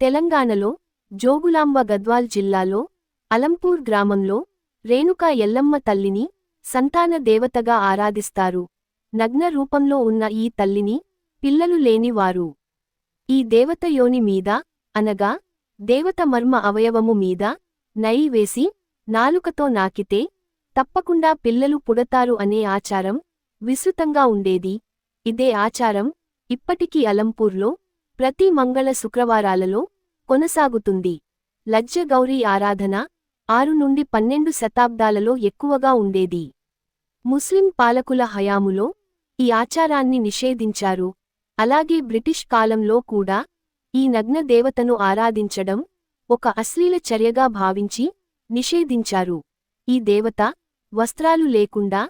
తెలంగాణలో జోగులాంబ గద్వాల్ జిల్లాలో అలంపూర్ గ్రామంలో రేణుకా ఎల్లమ్మ తల్లిని సంతాన దేవతగా ఆరాధిస్తారు. నగ్న రూపంలో ఉన్న ఈ తల్లిని పిల్లలు లేని వారు ఈ దేవత యోని మీద అనగా దేవత మర్మ అవయవము మీద నయి వేసి నాలుకతో నాకితే తప్పకుండా పిల్లలు పుడతారు అనే ఆచారం విస్తృతంగా ఉండేది. ఇదే ఆచారం ఇప్పటికీ అలంపూర్లో ప్రతి మంగళ శుక్రవారాలలో కొనసాగుతుంది. లజ్జ గౌరీ ఆరాధన ఆరు నుండి పన్నెండు శతాబ్దాలలో ఎక్కువగా ఉండేది. ముస్లిం పాలకుల హయాములో ఈ ఆచారాన్ని నిషేధించారు. అలాగే బ్రిటిష్ కాలంలో కూడా ఈ నగ్న దేవతను ఆరాధించడం ఒక అశ్లీల చర్యగా భావించి నిషేధించారు. ఈ దేవత వస్త్రాలు లేకుండా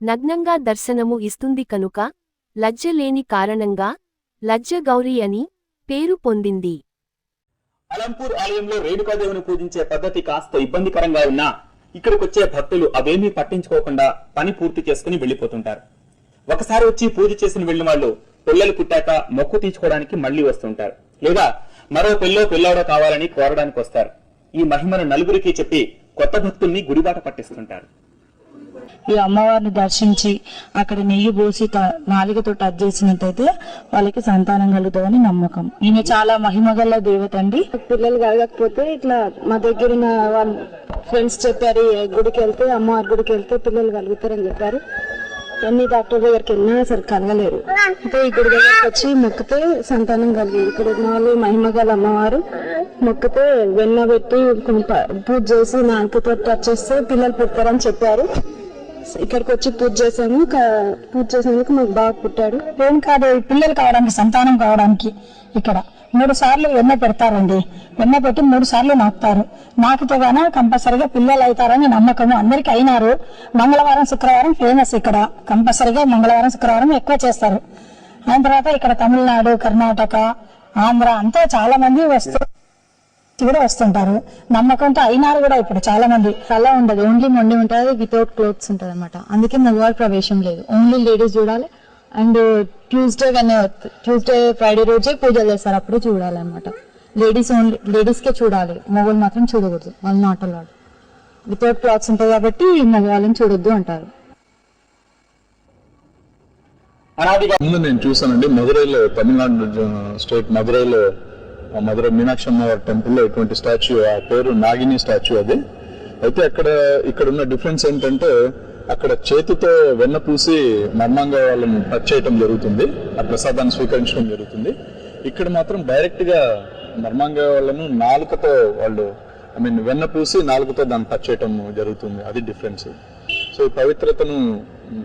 నగ్నంగా దర్శనము ఇస్తుంది కనుక లజ్జ లేని కారణంగా లజ్జ గౌరీ అని పేరు పొందింది. అలంపూర్ ఆలయంలో రేణుకాదేవిని పూజించే పద్ధతి కాస్త ఇబ్బందికరంగా ఉన్నా ఇక్కడికొచ్చే భక్తులు అవేమీ పట్టించుకోకుండా పని పూర్తి చేసుకుని వెళ్ళిపోతుంటారు ఒకసారి వచ్చి పూజ చేసిన వెళ్ళిన వాళ్ళు పిల్లలు పుట్టాక మొక్కు తీర్చుకోవడానికి మళ్ళీ వస్తుంటారు. లేదా మరో పిల్లో పిల్లాడో కావాలని కోరడానికి వస్తారు. ఈ మహిమను నలుగురికి చెప్పి కొత్త భక్తుల్ని గుడిబాట పట్టిస్తుంటారు. ఈ అమ్మవారిని దర్శించి అక్కడ నెయ్యి పోసి త- నాలుకతో టచ్ చేసినట్టయితే వాళ్ళకి సంతానం కలుగుతుందని నమ్మకం. ఈమె చాలా మహిమగల దేవత అండి. పిల్లలు కలగకపోతే ఇట్లా మా దగ్గర ఉన్న ఫ్రెండ్స్ చెప్పారు గుడికి వెళ్తే అమ్మవారి గుడికి వెళ్తే పిల్లలు కలుగుతారని చెప్పారు. ఎన్ని డాక్టర్ దగ్గరికి వెళ్ళినా సరే కలగలేరు. అయితే ఇక్కడ దగ్గరికి వచ్చి మొక్కితే సంతానం కలిగింది ఇక్కడ ఉన్న వాళ్ళు మహిమ గల అమ్మవారు మొక్కితే వెన్న పెట్టి పూజ చేసి నాలుకతో టచ్ చేస్తే పిల్లలు పుడతారని చెప్పారు. ఇక్కడికి వచ్చి పూజ చేసాము పూజ చేసినందుకు మాకు బాగా పుట్టాడు. ఏం కాదు పిల్లలు కావడానికి సంతానం కావడానికి ఇక్కడ మూడు సార్లు వెన్న పెడతారండి. వెన్న పెట్టి మూడు సార్లు నాకుతారు. నాకుతోగానే కంపల్సరిగా పిల్లలు అవుతారని నమ్మకము అందరికి అయినారు. మంగళవారం శుక్రవారం ఫేమస్ ఇక్కడ. కంపల్సరిగా మంగళవారం శుక్రవారం ఎక్కువ చేస్తారు. అయిన తర్వాత ఇక్కడ తమిళనాడు కర్ణాటక ఆంధ్ర అంతా చాలా మంది వస్తూ కూడా వస్తుంటారు. నమ్మకంతో అయినారు కూడా ఇప్పుడు చాలా మంది అలా ఉండదు. ఓన్లీ మొండి ఉంటుంది వితౌట్ క్లోత్స్ ఉంటుంది అనమాట అందుకే మగవారి ప్రవేశం లేదు. ఓన్లీ లేడీస్ చూడాలి. అండ్ ట్యూస్డే కానీ ట్యూస్డే ఫ్రైడే రోజే పూజలు చేస్తారు. అప్పుడు చూడాలన్నమాట. లేడీస్ ఓన్లీ లేడీస్కే చూడాలి. మగవాళ్ళు మాత్రం చూడకూడదు. వాళ్ళు నాట్ అలవాడు వితౌట్ క్లాత్స్ ఉంటుంది కాబట్టి మగవాళ్ళని చూడొద్దు అంటారు. ముందు నేను చూసానండి మదురైలో తమిళనాడు స్టేట్ మధురైలో మధుర మదురై మీనాక్షి అమ్మవారి టెంపుల్లో ఇటువంటి స్టాచ్యూ ఆ పేరు నాగిని స్టాచ్యూ అది. అయితే అక్కడ ఇక్కడ ఉన్న డిఫరెన్స్ ఏంటంటే అక్కడ చేతితో వెన్న పూసి మర్మంగా వాళ్ళని టచ్ చేయటం జరుగుతుంది ఆ ప్రసాదాన్ని స్వీకరించడం జరుగుతుంది. ఇక్కడ మాత్రం డైరెక్ట్గా మర్మంగా వాళ్ళను నాలుకతో వాళ్ళు ఐ మీన్ వెన్న పూసి నాలుకతో దాన్ని టచ్ చేయటం జరుగుతుంది అది డిఫరెన్స్. సో ఈ పవిత్రతను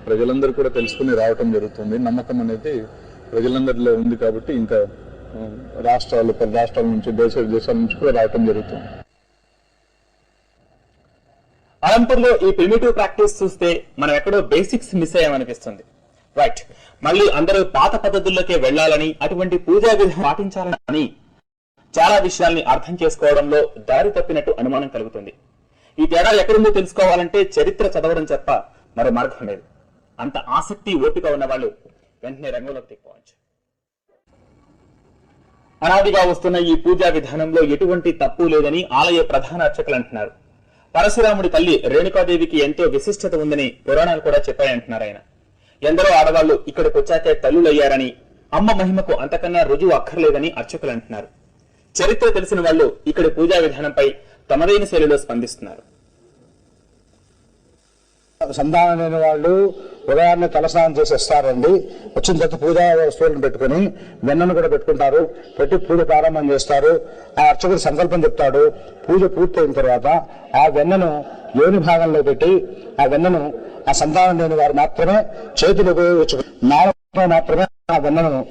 ప్రజలందరూ కూడా తెలుసుకుని రావటం జరుగుతుంది. నమ్మకం అనేది ప్రజలందరిలో ఉంది కాబట్టి ఇంకా రాష్ట్రాలు పలు రాష్ట్రాల నుంచి దేశ విదేశాల నుంచి కూడా రావటం జరుగుతుంది. అలంపూర్లో ఈ ప్రిమిటివ్ ప్రాక్టీస్ చూస్తే మనం ఎక్కడో బేసిక్స్ మిస్ అయ్యామనిపిస్తుంది రైట్ మళ్ళీ అందరూ పాత పద్ధతుల్లోకే వెళ్ళాలని అటువంటి పూజా విధి పాటించాలని చాలా విషయాల్ని అర్థం చేసుకోవడంలో దారి తప్పినట్టు అనుమానం కలుగుతుంది. ఈ తేడా ఎక్కడుందో తెలుసుకోవాలంటే చరిత్ర చదవడం తప్ప మరో మార్గం లేదు. అంత ఆసక్తి ఓపిక ఉన్న వాళ్ళు వెంటనే రంగంలోకి దిక్కోవచ్చు అనాదిగా వస్తున్న ఈ పూజా విధానంలో ఎటువంటి తప్పు లేదని ఆలయ ప్రధాన అర్చకులు అంటున్నారు. పరశురాముడి తల్లి రేణుకాదేవికి ఎంతో విశిష్టత ఉందని పురాణాలు కూడా చెప్పాయంటున్నారు ఆయన. ఎందరో ఆడవాళ్ళు ఇక్కడికి వచ్చాకే తల్లులయ్యారని అమ్మ మహిమకు అంతకన్నా రుజువు అక్కర్లేదని అర్చకులు అంటున్నారు. చరిత్ర తెలిసిన వాళ్ళు ఇక్కడి పూజా విధానంపై తమదైన శైలిలో స్పందిస్తున్నారు. సంతానం లేని వాళ్ళు ఉదయాన్నే తలస్నానం చేసి వస్తారండి. వచ్చిన తర్వాత పూజా వస్తువులను పెట్టుకుని వెన్నను కూడా పెట్టుకుంటారు. పెట్టి పూజ ప్రారంభం చేస్తారు. ఆ అర్చకుడు సంకల్పం చెప్తాడు. పూజ పూర్తయిన తర్వాత ఆ వెన్నను యోని భాగంలో పెట్టి ఆ వెన్నను ఆ సంతానం లేని వారు మాత్రమే చేతులు ఉపయోగించు నాలుగు మాత్రమే ఆ వెన్నను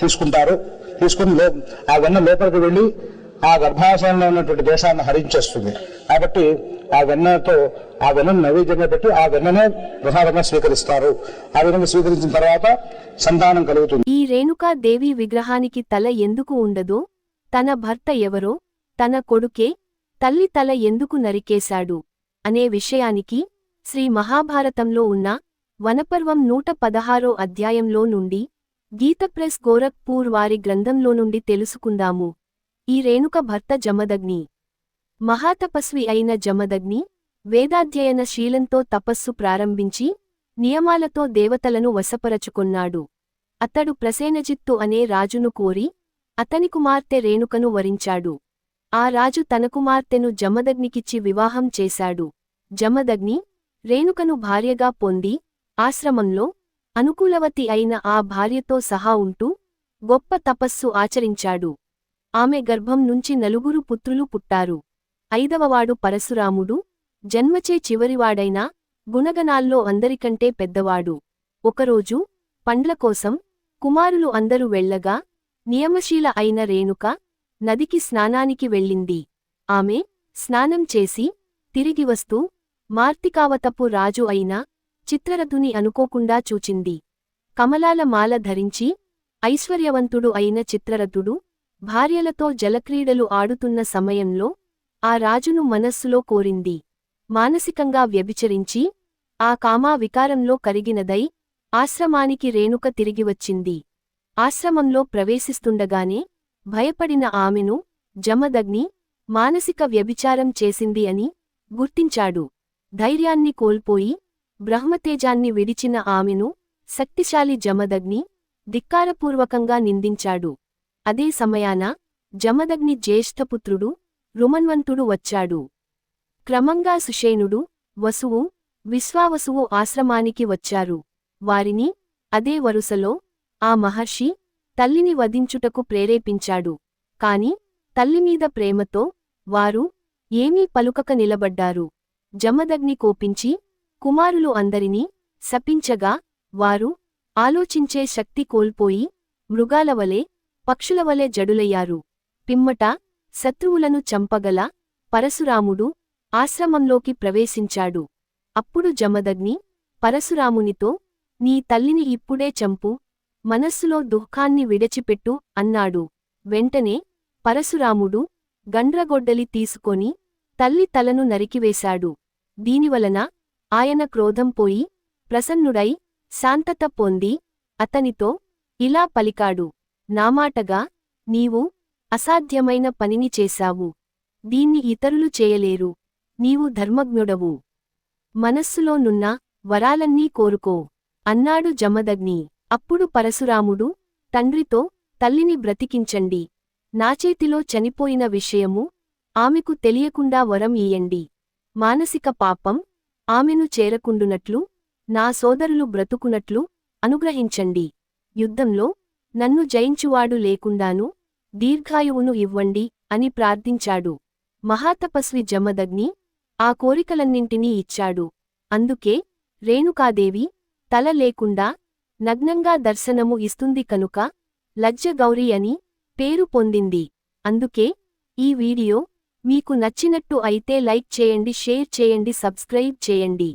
తీసుకుంటారు. తీసుకుని ఆ వెన్న లోపలికి వెళ్ళి ఆ గర్భాశయంలో ఉన్నటువంటి దోషాన్ని హరించేస్తుంది. కాబట్టి ఆ వెన్నతో ఆ వెన్నను నైవేద్యంగా పెట్టి ఆ వెన్ననే ప్రసాదంగా స్వీకరిస్తారు. ఆ విధంగా స్వీకరించిన తర్వాత సంతానం కలుగుతుంది. ఈ రేణుకా దేవి విగ్రహానికి తల ఎందుకు ఉండదో? తన భర్త ఎవరో తన కొడుకే తల్లి తల ఎందుకు నరికేశాడు? అనే విషయానికి శ్రీ మహాభారతంలో ఉన్న వనపర్వం నూట పదహారో అధ్యాయంలో నుండి గీతప్రెస్ గోరఖ్పూర్ వారి గ్రంథంలో నుండి తెలుసుకుందాము. ఈ రేణుక భర్త జమదగ్ని. మహాతపస్వి అయిన జమదగ్ని వేదాధ్యయన శీలంతో తపస్సు ప్రారంభించి నియమాలతో దేవతలను వశపరచుకున్నాడు. అతడు ప్రసేనజిత్తు అనే రాజును కోరి అతని కుమార్తె రేణుకను వరించాడు. ఆ రాజు తన కుమార్తెను జమదగ్నికిచ్చి వివాహం చేశాడు. జమదగ్ని రేణుకను భార్యగా పొంది ఆశ్రమంలో అనుకూలవతి అయిన ఆ భార్యతో సహా ఉంటూ గొప్ప తపస్సు ఆచరించాడు. ఆమె గర్భం నుంచి నలుగురు పుత్రులు పుట్టారు. ఐదవవాడు పరశురాముడు జన్మచే చివరివాడైనా గుణగణాల్లో అందరికంటే పెద్దవాడు. ఒకరోజు పండ్ల కోసం కుమారులు అందరూ వెళ్ళగా నియమశీల అయిన రేణుక నదికి స్నానానికి వెళ్ళింది. ఆమె స్నానం చేసి తిరిగి వస్తూ మార్తికావతపు రాజు అయిన చిత్రరథుని అనుకోకుండా చూచింది. కమలాల మాల ధరించి ఐశ్వర్యవంతుడు అయిన చిత్రరథుడు భార్యలతో జలక్రీడలు ఆడుతున్న సమయంలో ఆ రాజును మనస్సులో కోరింది. మానసికంగా వ్యభిచరించి ఆ కామా వికారంలో కరిగినదై ఆశ్రమానికి రేణుక తిరిగివచ్చింది ఆశ్రమంలో ప్రవేశిస్తుండగానే భయపడిన ఆమెను జమదగ్ని మానసిక వ్యభిచారం చేసింది అని గుర్తించాడు. ధైర్యాన్ని కోల్పోయి బ్రహ్మతేజాన్ని విడిచిన ఆమెను శక్తిశాలి జమదగ్ని ధిక్కారపూర్వకంగా నిందించాడు. అదే సమయాన జమదగ్ని జ్యేష్ఠపుత్రుడు రుమన్వంతుడు వచ్చాడు. క్రమంగా సుషేనుడు వసువు విశ్వావసువు ఆశ్రమానికి వచ్చారు. వారిని అదే వరుసలో ఆ మహర్షి తల్లిని వధించుటకు ప్రేరేపించాడు. కాని తల్లిమీద ప్రేమతో వారు ఏమీ పలుకక నిలబడ్డారు. జమదగ్ని కోపించి కుమారులు అందరినీ శపించగా వారు ఆలోచించే శక్తి కోల్పోయి మృగాలవలే పక్షులవలే జడులయ్యారు. పిమ్మట శత్రువులను చంపగల పరశురాముడు ఆశ్రమంలోకి ప్రవేశించాడు. అప్పుడు జమదగ్ని పరశురామునితో నీ తల్లిని ఇప్పుడే చంపు మనస్సులో దుఃఖాన్ని విడచిపెట్టు అన్నాడు. వెంటనే పరశురాముడు గండ్రగొడ్డలి తీసుకొని తల్లి తలను నరికివేశాడు. దీనివలన ఆయన క్రోధం పోయి ప్రసన్నుడై శాంతత పొంది అతనితో ఇలా పలికాడు. నామాటగా నీవు అసాధ్యమైన పనిని చేశావు. దీన్ని ఇతరులు చేయలేరు. నీవు ధర్మజ్ఞుడవు. మనస్సులోనున్న వరాలన్నీ కోరుకో. అన్నాడు జమదగ్ని. అప్పుడు పరశురాముడు తండ్రితో తల్లిని బ్రతికించండి. నాచేతిలో చనిపోయిన విషయము ఆమెకు తెలియకుండా వరం ఇయ్యండి. మానసిక పాపం ఆమెను చేరకుండునట్లు నా సోదరులు బ్రతుకునట్లు అనుగ్రహించండి. యుద్ధంలో నన్ను జయించువాడు లేకుండాను దీర్ఘాయువును ఇవ్వండి అని ప్రార్థించాడు. మహాతపస్వి జమదగ్ని ఆ కోరికలన్నింటినీ ఇచ్చాడు. అందుకే రేణుకాదేవి తల లేకుండా నగ్నంగా దర్శనము ఇస్తుంది కనుక లజ్జ గౌరీ అని పేరు పొందింది. అందుకే ఈ వీడియో మీకు నచ్చినట్టు అయితే లైక్ చేయండి షేర్ చేయండి సబ్స్క్రైబ్ చేయండి.